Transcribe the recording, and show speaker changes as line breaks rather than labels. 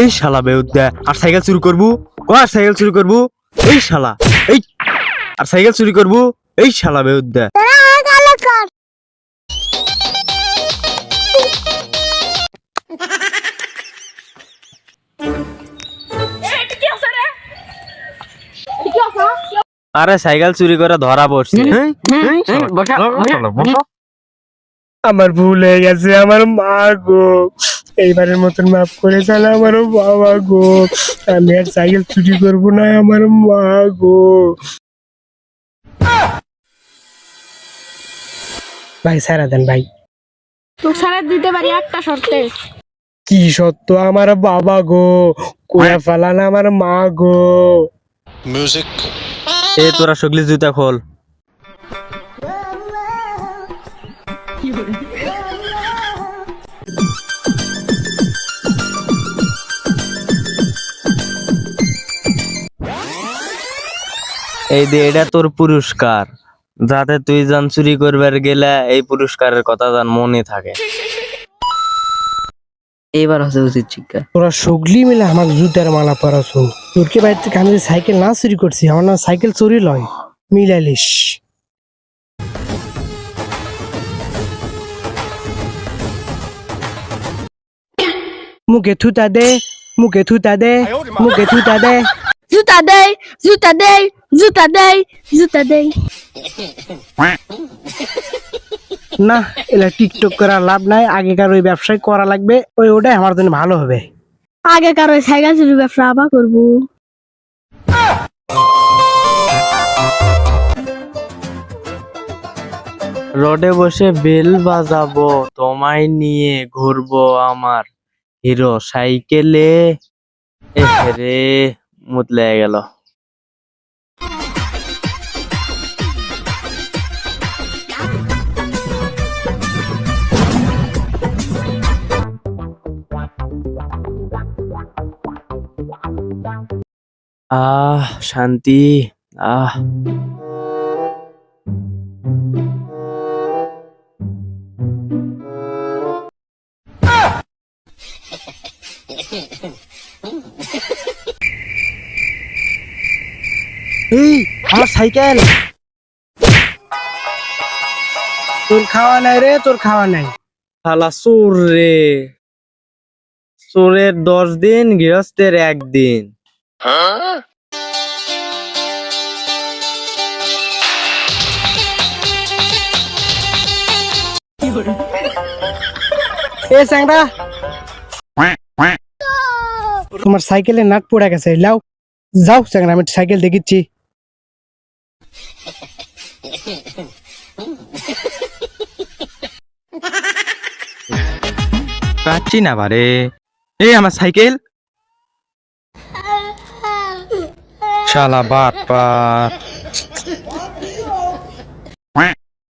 এই শালা বেউদ্দা আর সাইকেল চুরি করব? ও আর সাইকেল চুরি করব? এই শালা এই আর সাইকেল চুরি করব? এই শালা বেউদ্দা আরে সাইকেল চুরি করে ধরা পড়ছে?
আমার ভুল হয়ে গেছে আমার মা গো। এইবারের মতন মাফ করে চালা আমার বাবা গো। আমি আর সাইকেল চুরি করব না আমার মা গো। ভাই সারা দেন ভাই।
সারা দিতে পারি একটা শর্তে।
কি সত্য আমার বাবা গো? কোয়া ফেলান আমার মা গো।
Music.
এ তোরা সগলি জুতা খোল। এই দে এটা তোর পুরস্কার। যাতে তুই যান চুরি করবার গেলে এই পুরস্কারের কথা যান মনে থাকে।
এইবার হচ্ছে উচিত শিক্ষা।
তোরা সগলি মিলে আমার জুতার মালা পরাছো। তোর কি বাড়িতে থেকে আমি যে সাইকেল না চুরি করছি আমার না সাইকেল চুরি লয়। মিলাইলিস। মুখে থুতা দে মুখে থুতা দে মুখে থুতা দে।
জুতা দেই জুতা দেই জুতা দেই জুতা দেই।
না এলা টিকটক করা লাভ নাই আগেকার ওই ব্যবসায় করা লাগবে ওই ওটাই আমার জন্য ভালো হবে।
আগেকার ওই সাইকেল চুরি ব্যবসা আবার করব।
রোডে বসে বেল বাজাবো তোমায় নিয়ে ঘুরবো আমার। হিরো সাইকেলে। রে মুতলে গেল। আহ শান্তি। আহ।
এই আমার সাইকেল। তোর খাওয়া নাই রে তোর খাওয়া নাই।
শালা চোর রে। চোরের দশ দিন গৃহস্থের একদিন
এ স্যাংরা তোমার সাইকেলে নাট পড়ে গেছে। লাও, যাও সেখানে, আমি সাইকেল দেখিচ্ছি।
পাচ্ছি না বারে। এই আমার সাইকেল? শালা বাট পার